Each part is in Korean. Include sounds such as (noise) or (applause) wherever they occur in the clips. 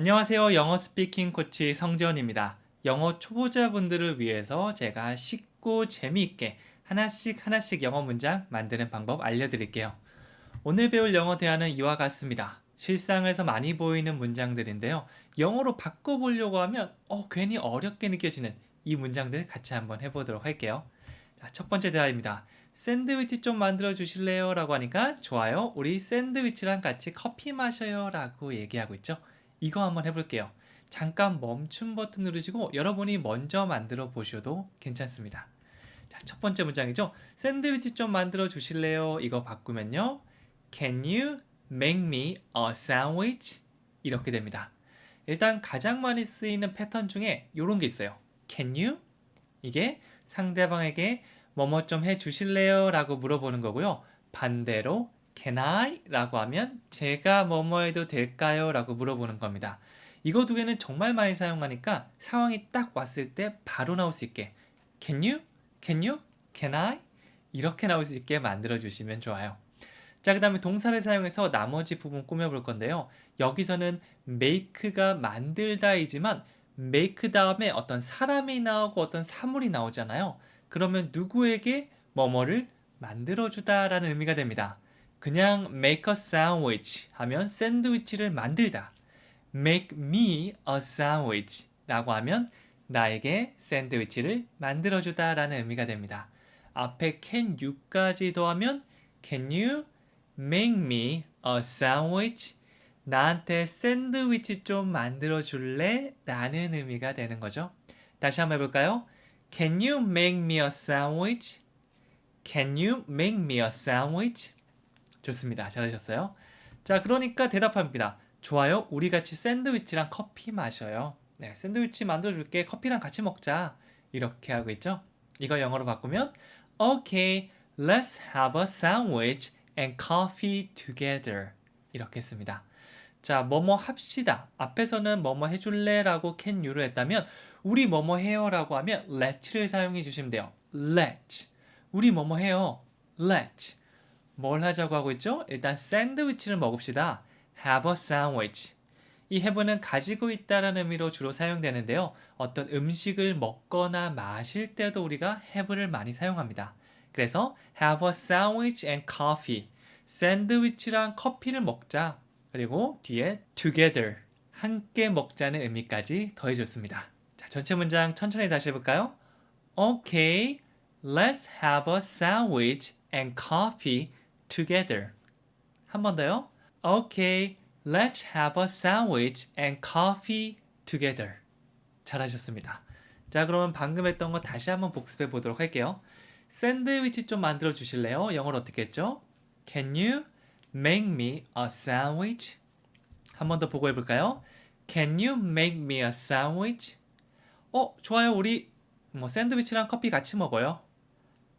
안녕하세요. 영어 스피킹 코치 성지원입니다. 영어 초보자분들을 위해서 제가 쉽고 재미있게 하나씩 하나씩 영어 문장 만드는 방법 알려드릴게요. 오늘 배울 영어 대화는 이와 같습니다. 실상에서 많이 보이는 문장들인데요. 영어로 바꿔보려고 하면 어, 괜히 어렵게 느껴지는 이 문장들 같이 한번 해보도록 할게요. 자, 첫 번째 대화입니다. 샌드위치 좀 만들어 주실래요? 라고 하니까 좋아요. 우리 샌드위치랑 같이 커피 마셔요. 라고 얘기하고 있죠. 이거 한번 해볼게요. 잠깐 멈춤 버튼 누르시고 여러분이 먼저 만들어 보셔도 괜찮습니다. 자, 첫 번째 문장이죠. 샌드위치 좀 만들어 주실래요? 이거 바꾸면요. Can you make me a sandwich? 이렇게 됩니다. 일단 가장 많이 쓰이는 패턴 중에 이런 게 있어요. Can you? 이게 상대방에게 뭐뭐 좀 해주실래요? 라고 물어보는 거고요. 반대로 Can I? 라고 하면 제가 뭐뭐 해도 될까요? 라고 물어보는 겁니다. 이거 두 개는 정말 많이 사용하니까 상황이 딱 왔을 때 바로 나올 수 있게 Can you? Can you? Can I? 이렇게 나올 수 있게 만들어 주시면 좋아요. 자, 그 다음에 동사를 사용해서 나머지 부분 꾸며볼 건데요. 여기서는 make가 만들다이지만 make 다음에 어떤 사람이 나오고 어떤 사물이 나오잖아요. 그러면 누구에게 뭐뭐를 만들어주다라는 의미가 됩니다. 그냥 make a sandwich 하면 샌드위치를 만들다. make me a sandwich 라고 하면 나에게 샌드위치를 만들어주다 라는 의미가 됩니다. 앞에 can you까지 더하면 can you make me a sandwich? 나한테 샌드위치 좀 만들어 줄래? 라는 의미가 되는 거죠. 다시 한번 해볼까요? Can you make me a sandwich? Can you make me a sandwich? 좋습니다. 잘하셨어요. 자, 그러니까 대답합니다. 좋아요. 우리 같이 샌드위치랑 커피 마셔요. 네, 샌드위치 만들어 줄게. 커피랑 같이 먹자. 이렇게 하고 있죠. 이거 영어로 바꾸면 Okay, let's have a sandwich and coffee together. 이렇게 했습니다. 자, 뭐뭐 합시다. 앞에서는 뭐뭐 해줄래 라고 can you를 했다면 우리 뭐뭐 해요 라고 하면 let를 사용해 주시면 돼요. let. 우리 뭐뭐 해요. let. 뭘 하자고 하고 있죠? 일단 샌드위치를 먹읍시다. have a sandwich. 이 have는 가지고 있다라는 의미로 주로 사용되는데요. 어떤 음식을 먹거나 마실 때도 우리가 have를 많이 사용합니다. 그래서 have a sandwich and coffee. 샌드위치랑 커피를 먹자. 그리고 뒤에 together. 함께 먹자는 의미까지 더해줬습니다. 자, 전체 문장 천천히 다시 해볼까요? Okay, let's have a sandwich and coffee together. 한 번 더요. Okay, let's have a sandwich and coffee together. 잘하셨습니다. 자, 그러면 방금 했던 거 다시 한번 복습해 보도록 할게요. 샌드위치 좀 만들어 주실래요? 영어로 어떻게 했죠? Can you make me a sandwich? 한 번 더 보고 해 볼까요? Can you make me a sandwich? 어, 좋아요. 우리 뭐 샌드위치랑 커피 같이 먹어요.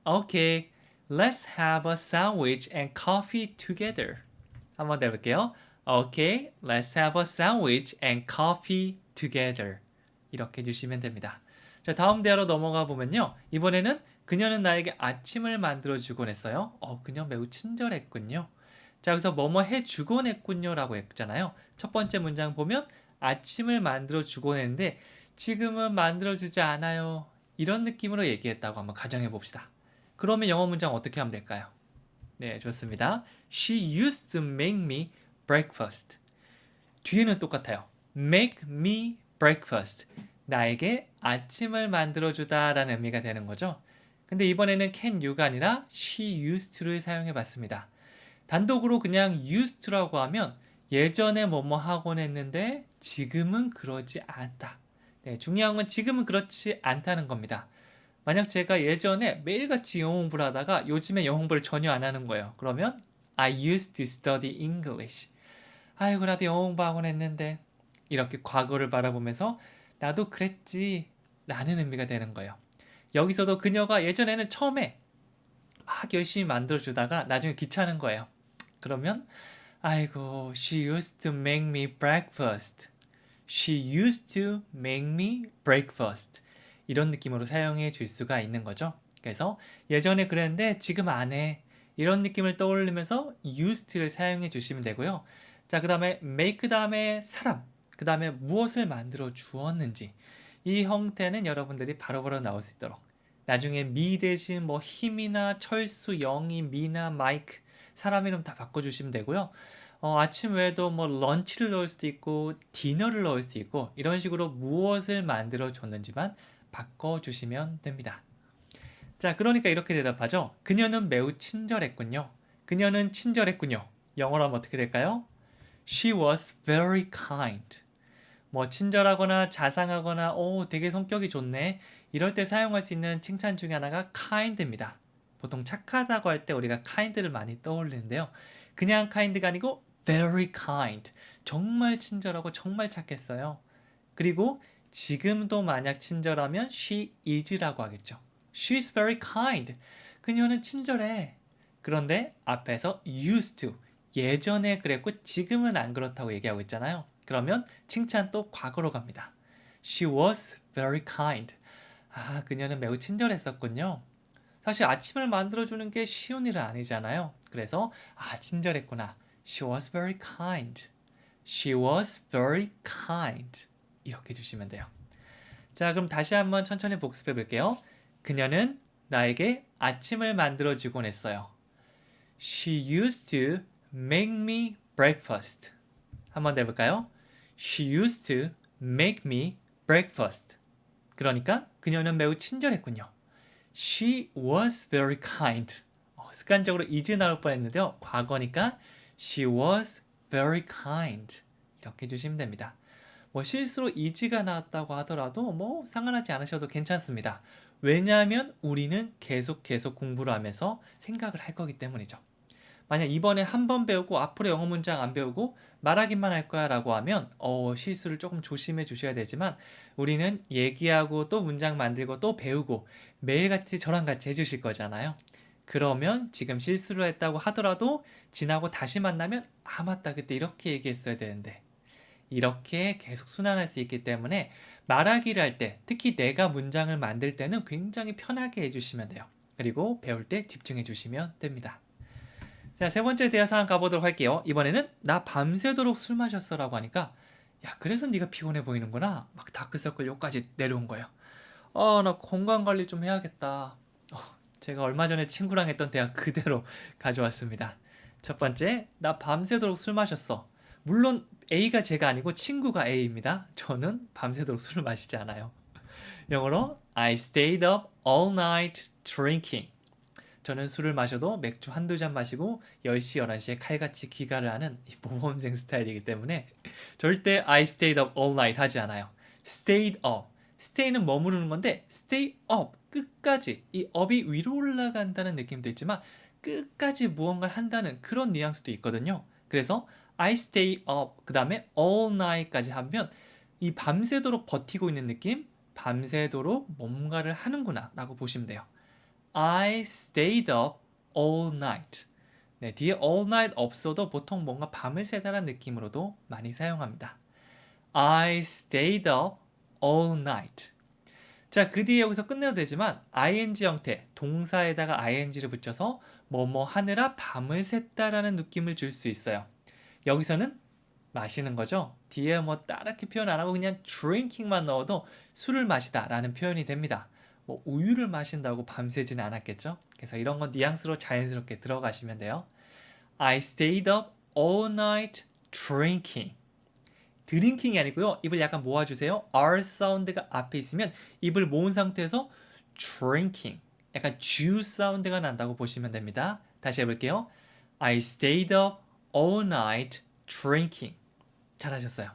Okay, let's have a sandwich and coffee together. 한번 더 해볼게요. Okay, let's have a sandwich and coffee together. 이렇게 해주시면 됩니다. 자, 다음 대화로 넘어가 보면요. 이번에는 그녀는 나에게 아침을 만들어 주곤 했어요. 어, 그녀 매우 친절했군요. 자, 여기서 뭐뭐 해 주곤 했군요 라고 했잖아요. 첫 번째 문장 보면 아침을 만들어 주곤 했는데 지금은 만들어 주지 않아요. 이런 느낌으로 얘기했다고 한번 가정해 봅시다. 그러면 영어 문장 어떻게 하면 될까요? 네, 좋습니다. She used to make me breakfast. 뒤에는 똑같아요. make me breakfast. 나에게 아침을 만들어 주다 라는 의미가 되는 거죠. 근데 이번에는 can you가 아니라 she used to를 사용해 봤습니다. 단독으로 그냥 used to라고 하면 예전에 뭐뭐 하곤 했는데 지금은 그러지 않다. 네, 중요한 건 지금은 그렇지 않다는 겁니다. 만약 제가 예전에 매일같이 영어 공부를 하다가 요즘에 영어 공부를 전혀 안 하는 거예요. 그러면 I used to study English. 아이고 나도 영어 공부하곤 했는데 이렇게 과거를 바라보면서 나도 그랬지 라는 의미가 되는 거예요. 여기서도 그녀가 예전에는 처음에 막 열심히 만들어주다가 나중에 귀찮은 거예요. 그러면 아이고 she used to make me breakfast. She used to make me breakfast. 이런 느낌으로 사용해 줄 수가 있는 거죠. 그래서 예전에 그랬는데 지금 안 해. 이런 느낌을 떠올리면서 used를 사용해 주시면 되고요. 자, 그 다음에 make 다음에 사람. 그 다음에 무엇을 만들어 주었는지 이 형태는 여러분들이 바로바로 나올 수 있도록 나중에 미 대신 뭐 힘이나 철수, 영희, 미나, 마이크 사람 이름 다 바꿔주시면 되고요. 어, 아침 외에도 뭐 런치를 넣을 수도 있고 디너를 넣을 수 있고 이런 식으로 무엇을 만들어 줬는지만 바꿔주시면 됩니다. 자, 그러니까 이렇게 대답하죠. 그녀는 매우 친절했군요. 그녀는 친절했군요. 영어로 하면 어떻게 될까요? She was very kind. 뭐 친절하거나 자상하거나 오 되게 성격이 좋네. 이럴 때 사용할 수 있는 칭찬 중에 하나가 kind입니다. 보통 착하다고 할 때 우리가 kind를 많이 떠올리는데요. 그냥 kind가 아니고 very kind. 정말 친절하고 정말 착했어요. 그리고 지금도 만약 친절하면 she is라고 하겠죠. She's very kind. 그녀는 친절해. 그런데 앞에서 used to 예전에 그랬고 지금은 안 그렇다고 얘기하고 있잖아요. 그러면 칭찬 또 과거로 갑니다. She was very kind. 아, 그녀는 매우 친절했었군요. 사실 아침을 만들어주는 게 쉬운 일은 아니잖아요. 그래서 아, 친절했구나. She was very kind. She was very kind. 이렇게 주시면 돼요. 자, 그럼 다시 한번 천천히 복습해 볼게요. 그녀는 나에게 아침을 만들어 주곤 했어요. She used to make me breakfast. 한번 더 해볼까요? She used to make me breakfast. 그러니까 그녀는 매우 친절했군요. She was very kind. 어, 습관적으로 is 나올 뻔했는데요. 과거니까 she was very kind. 이렇게 해주시면 됩니다. 뭐 실수로 is가 나왔다고 하더라도 뭐 상관하지 않으셔도 괜찮습니다. 왜냐하면 우리는 계속 계속 공부를 하면서 생각을 할 거기 때문이죠. 만약 이번에 한 번 배우고 앞으로 영어 문장 안 배우고 말하기만 할 거야 라고 하면 어, 실수를 조금 조심해 주셔야 되지만 우리는 얘기하고 또 문장 만들고 또 배우고 매일같이 저랑 같이 해주실 거잖아요. 그러면 지금 실수를 했다고 하더라도 지나고 다시 만나면 아 맞다 그때 이렇게 얘기했어야 되는데 이렇게 계속 순환할 수 있기 때문에 말하기를 할 때 특히 내가 문장을 만들 때는 굉장히 편하게 해주시면 돼요. 그리고 배울 때 집중해 주시면 됩니다. 자, 세 번째 대화 상황 가보도록 할게요. 이번에는 나 밤새도록 술 마셨어 라고 하니까 야, 그래서 네가 피곤해 보이는구나. 막 다크서클 요까지 내려온 거예요. 아, 나 건강 관리 좀 해야겠다. 어, 제가 얼마 전에 친구랑 했던 대화 그대로 (laughs) 가져왔습니다. 첫 번째, 나 밤새도록 술 마셨어. 물론 A가 제가 아니고 친구가 A입니다. 저는 밤새도록 술을 마시지 않아요. 영어로 I stayed up all night drinking. 저는 술을 마셔도 맥주 한두 잔 마시고 10시, 11시에 칼같이 귀가를 하는 이 모범생 스타일이기 때문에 절대 I stayed up all night 하지 않아요. stayed up. stay는 머무르는 건데 stay up. 끝까지. 이 up이 위로 올라간다는 느낌도 있지만 끝까지 무언가를 한다는 그런 뉘앙스도 있거든요. 그래서 I stay up 그 다음에 all night까지 하면 이 밤새도록 버티고 있는 느낌 밤새도록 뭔가를 하는구나 라고 보시면 돼요. I stayed up all night. 네, 뒤에 all night 없어도 보통 뭔가 밤을 새다라는 느낌으로도 많이 사용합니다. I stayed up all night. 자, 그 뒤에 여기서 끝내도 되지만 ing 형태, 동사에다가 ing를 붙여서 뭐뭐 하느라 밤을 샜다라는 느낌을 줄 수 있어요. 여기서는 마시는 거죠. 뒤에 뭐 따르게 표현 안 하고 그냥 drinking만 넣어도 술을 마시다라는 표현이 됩니다. 뭐 우유를 마신다고 밤새지는 않았겠죠? 그래서 이런 건 뉘앙스로 자연스럽게 들어가시면 돼요. I stayed up all night drinking. 드링킹이 아니고요. 입을 약간 모아주세요. R 사운드가 앞에 있으면 입을 모은 상태에서 drinking. 약간 G 사운드가 난다고 보시면 됩니다. 다시 해볼게요. I stayed up all night drinking. 잘하셨어요.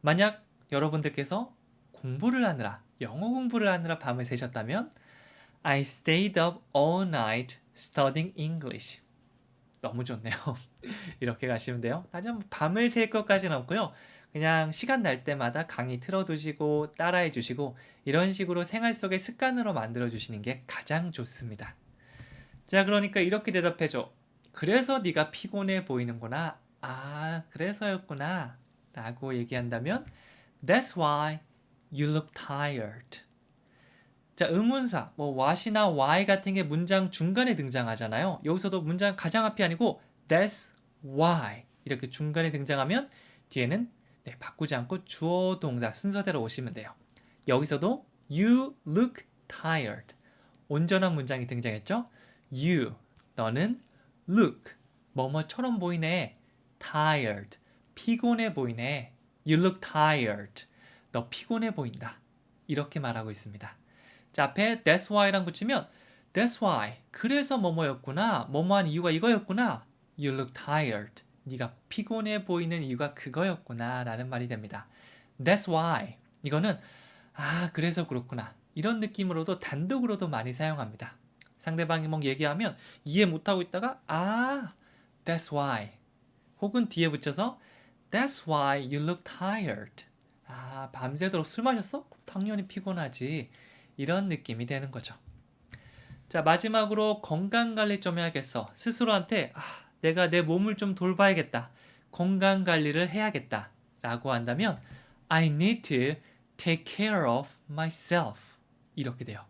만약 여러분들께서 공부를 하느라 영어 공부를 하느라 밤을 새셨다면 I stayed up all night studying English. 너무 좋네요. (laughs) 이렇게 가시면 돼요. 하지만 밤을 샐 것까지는 없고요. 그냥 시간 날 때마다 강의 틀어두시고 따라해 주시고 이런 식으로 생활 속의 습관으로 만들어 주시는 게 가장 좋습니다. 자, 그러니까 이렇게 대답해줘. 그래서 네가 피곤해 보이는구나. 아, 그래서였구나. 라고 얘기한다면 That's why you look tired. 자, 의문사, 뭐 what이나 why 같은 게 문장 중간에 등장하잖아요. 여기서도 문장 가장 앞이 아니고 that's why 이렇게 중간에 등장하면 뒤에는 네, 바꾸지 않고 주어 동사 순서대로 오시면 돼요. 여기서도 you look tired. 온전한 문장이 등장했죠? you 너는 look 뭐뭐처럼 보이네. tired 피곤해 보이네. you look tired. 너 피곤해 보인다. 이렇게 말하고 있습니다. 자, 앞에 that's why랑 붙이면 that's why. 그래서 뭐뭐였구나. 뭐뭐한 이유가 이거였구나. you look tired. 네가 피곤해 보이는 이유가 그거였구나 라는 말이 됩니다. That's why. 이거는 아 그래서 그렇구나. 이런 느낌으로도 단독으로도 많이 사용합니다. 상대방이 뭐 얘기하면 이해 못하고 있다가 아 That's why. 혹은 뒤에 붙여서 That's why you look tired. 아 밤새도록 술 마셨어? 당연히 피곤하지. 이런 느낌이 되는 거죠. 자 마지막으로 건강관리 좀 해야겠어. 스스로한테 아 내가 내 몸을 좀 돌봐야겠다. 건강 관리를 해야겠다. 라고 한다면 I need to take care of myself. 이렇게 돼요.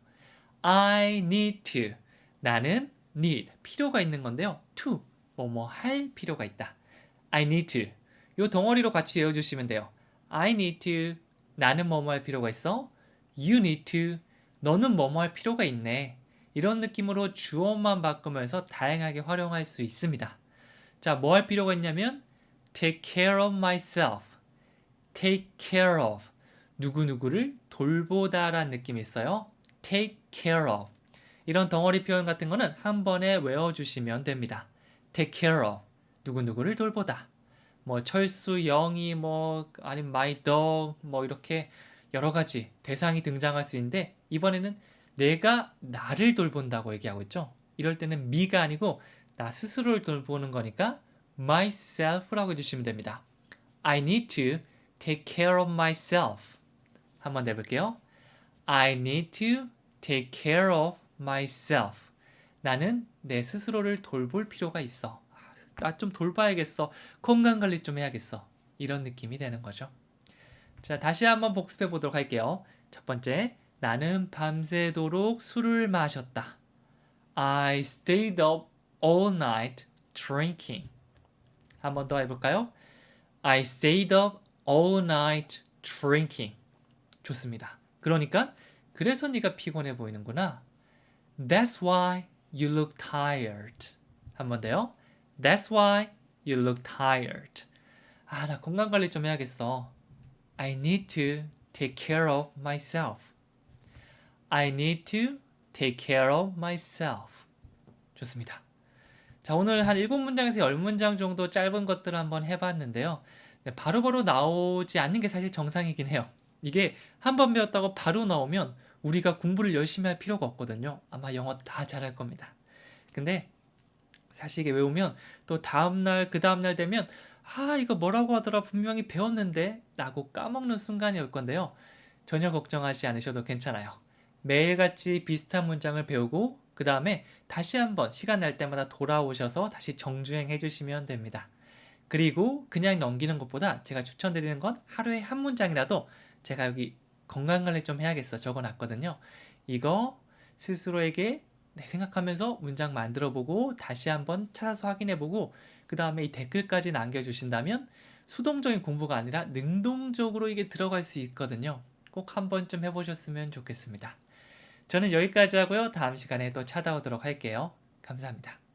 I need to. 나는 need. 필요가 있는 건데요. to. 뭐뭐 할 필요가 있다. I need to. 요 덩어리로 같이 외워주시면 돼요. I need to. 나는 뭐뭐 할 필요가 있어. You need to. 너는 뭐뭐 할 필요가 있네. 이런 느낌으로 주어만 바꾸면서 다양하게 활용할 수 있습니다. 자, 뭐 할 필요가 있냐면 take care of myself. take care of. 누구누구를 돌보다라는 느낌이 있어요. take care of. 이런 덩어리 표현 같은 거는 한 번에 외워주시면 됩니다. take care of. 누구누구를 돌보다. 뭐 철수, 영희, 뭐 아니면 my dog, 뭐 이렇게 여러 가지 대상이 등장할 수 있는데 이번에는 내가 나를 돌본다고 얘기하고 있죠. 이럴 때는 me가 아니고 나 스스로를 돌보는 거니까 myself라고 해주시면 됩니다. I need to take care of myself. 한번 내볼게요. I need to take care of myself. 나는 내 스스로를 돌볼 필요가 있어. 나 좀 돌봐야겠어. 건강 관리 좀 해야겠어. 이런 느낌이 되는 거죠. 자, 다시 한번 복습해 보도록 할게요. 첫 번째, 나는 밤새도록 술을 마셨다. I stayed up all night drinking. 한번 더 해볼까요? I stayed up all night drinking. 좋습니다. 그러니까 그래서 네가 피곤해 보이는구나. That's why you look tired. 한 번 더요. That's why you look tired. 아, 나 건강 관리 좀 해야겠어. I need to take care of myself. I need to take care of myself. 좋습니다. 자, 오늘 한 7문장에서 10문장 정도 짧은 것들을 한번 해봤는데요. 네, 바로바로 나오지 않는 게 사실 정상이긴 해요. 이게 한 번 배웠다고 바로 나오면 우리가 공부를 열심히 할 필요가 없거든요. 아마 영어 다 잘할 겁니다. 근데 사실 이게 외우면 또 다음날, 그 다음날 되면 아, 이거 뭐라고 하더라 분명히 배웠는데 라고 까먹는 순간이 올 건데요. 전혀 걱정하지 않으셔도 괜찮아요. 매일같이 비슷한 문장을 배우고 그 다음에 다시 한번 시간 날 때마다 돌아오셔서 다시 정주행 해주시면 됩니다. 그리고 그냥 넘기는 것보다 제가 추천드리는 건 하루에 한 문장이라도 제가 여기 건강관리 좀 해야겠어 적어놨거든요. 이거 스스로에게 네, 생각하면서 문장 만들어 보고 다시 한번 찾아서 확인해 보고 그 다음에 이 댓글까지 남겨주신다면 수동적인 공부가 아니라 능동적으로 이게 들어갈 수 있거든요. 꼭 한 번쯤 해보셨으면 좋겠습니다. 저는 여기까지 하고요. 다음 시간에 또 찾아오도록 할게요. 감사합니다.